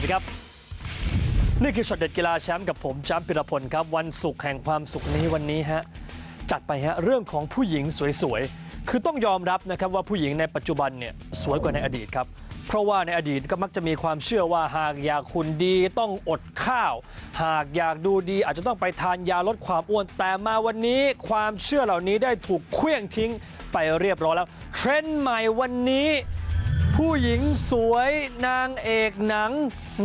วัสดีครับ นี่คือช็อตเด็ดกีฬาแชมป์กับผมแชมป์พิรพลครับ วันศุกร์แห่งความสุขนี้วันนี้ฮะจัดไปฮะเรื่องของผู้หญิงสวยๆ คือต้องยอมรับนะครับว่าผู้หญิงในปัจจุบันเนี่ยสวยกว่าในอดีตครับ เพราะว่าในอดีตก็มักจะมีความเชื่อว่าหากอยากหุ่นดีต้องอดข้าว หากอยากดูดีอาจจะต้องไปทานยาลดความอ้วนแต่มาวันนี้ความเชื่อเหล่านี้ได้ถูกเคลื่องทิ้งไปเรียบร้อยแล้วเทรนด์ใหม่วันนี้ ผู้หญิงสวยนางเอกหนัง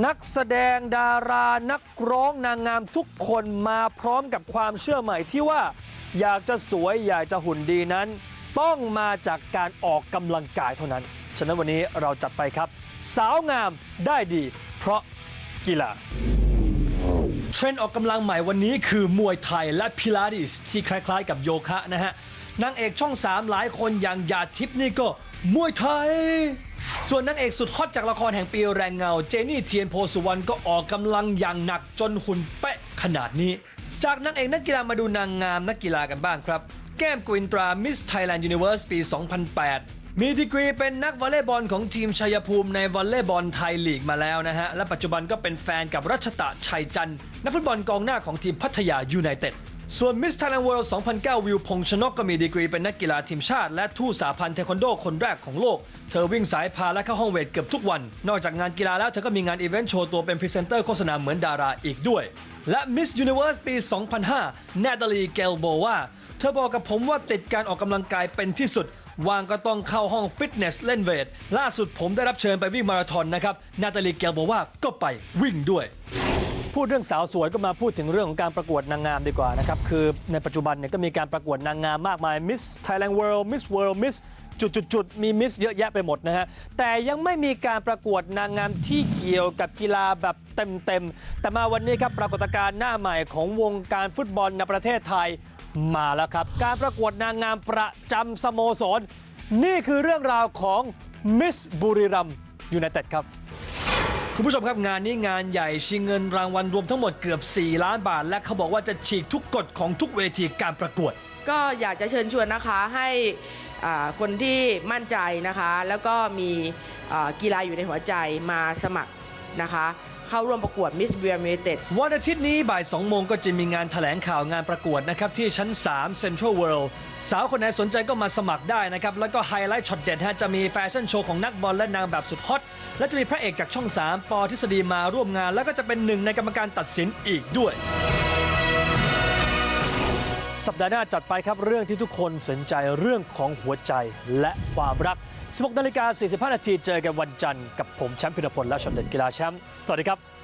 นักแสดงดารานักร้องนางงามทุกคนมาพร้อมกับความเชื่อใหม่ที่ว่า อยากจะสวยอยากจะหุ่นดีนั้น ต้องมาจากการออกกำลังกายเท่านั้น ฉะนั้นวันนี้เราจัดไปครับ สาวงามได้ดี เพราะกีฬาเทรนด์ออกกำลังใหม่วันนี้คือมวยไทยและพิลาทิสที่คล้ายๆ กับโยคะนะฮะนางเอกช่อง 3 หลายคนอย่างหยาดทิพย์นี่ก็มวยไทย ส่วนนางเอกสุดฮอตจากละครแห่งปีแรงเงา เจนี่เทียนโพสุวรรณก็ออกกำลังอย่างหนักจนหุ่นเป๊ะขนาดนี้ จากนางเอกนักกีฬามาดูนางงามนักกีฬากันบ้างครับ แก้มกวินตรามิสไทยแลนด์ยูนิเวอร์สปี 2008มีดีกรีเป็นนักวอลเลย์บอลของทีมชัยภูมิในวอลเลย์บอลไทยลีกมาแล้วนะฮะ และปัจจุบันก็เป็นแฟนกับรัชตะชัยจันทร์นักฟุตบอลกองหน้าของทีมพัทยายูไนเต็ด ส่วนมิสไทยแลนด์เวิลด์2009 วิวพงษ์ชนกก็มีดีกรีเป็นนักกีฬาทีมชาติ และทูตสาพันธ์เทควันโดคนแรกของโลก เธอวิ่งสายพาและเข้าห้องเวทเกือบทุกวัน นอกจากงานกีฬาแล้วเธอก็มีงานอีเวนต์โชว์ตัวเป็นพรีเซนเตอร์โฆษณาเหมือนดาราอีกด้วย และมิสยูนิเวอร์สปี 2005 นาตาลี เกลโบว่า เธอบอกกับผมว่าติดการออกกำลังกายเป็นที่สุดวางก็ต้องเข้าห้องฟิตเนสเล่นเวท ล่าสุดผมได้รับเชิญไปวิ่งมาราธอนนะครับ นาตาลีเกลบอกว่าก็ไปวิ่งด้วย พูดเรื่องสาวสวยก็มาพูดถึงเรื่องของการประกวดนางงามดีกว่านะครับ คือในปัจจุบันเนี่ยก็มีการประกวดนางงามมากมาย Miss Thailand World Miss World Miss จุดจุดจุดๆๆมีมิสเยอะแยะไปหมดนะฮะ แต่ยังไม่มีการประกวดนางงามที่เกี่ยวกับกีฬาแบบเต็มๆ แต่มาวันนี้ครับปรากฏการณ์หน้าใหม่ของวงการฟุตบอลในประเทศไทยมาแล้วครับ การประกวดนางงามประจำสโมสร นี่คือเรื่องราวของมิสบุรีรัมยูไนเต็ดครับ คุณผู้ชมครับงานนี้งานใหญ่ชิงเงินรางวัลรวมทั้งหมดเกือบ 4 ล้านบาท และเขาบอกว่าจะฉีกทุกกฎของทุกเวทีการประกวด ก็อยากจะเชิญชวนนะคะให้อ่าคนที่มั่นใจนะคะ แล้วก็มีอ่ากีฬาอยู่ในหัวใจมาสมัคร นะคะ เข้าร่วมประกวด Miss b r m u n i t e d วันอาทิตย์นี้บ่าย 2 โมงก็จะมีงานแถลงข่าวงานประกวดนะครับ ที่ชั้น 3 Central World สาวคนไหนสนใจก็มาสมัครได้นะครับ แล้วก็ไฮไลท์ช็อตเด็ดฮะจะมีแฟชั่นโชว์ของนักบอลและนางแบบสุดฮอตและจะมีพระเอกจากช่อง 3 ปอทฤษฎีมาร่วมงาน แล้วก็จะเป็นหนึ่งในกรรมการตัดสินอีกด้วยสัปดาห์หน้าจัดไปครับเรื่องที่ทุกคนสนใจเรื่องของหัวใจและความรัก 16นาฬิกา45นาทีเจอกันวันจันทร์กับผมแชมป์พิรพลและชมเด่นกีฬาแชมป์สวัสดีครับ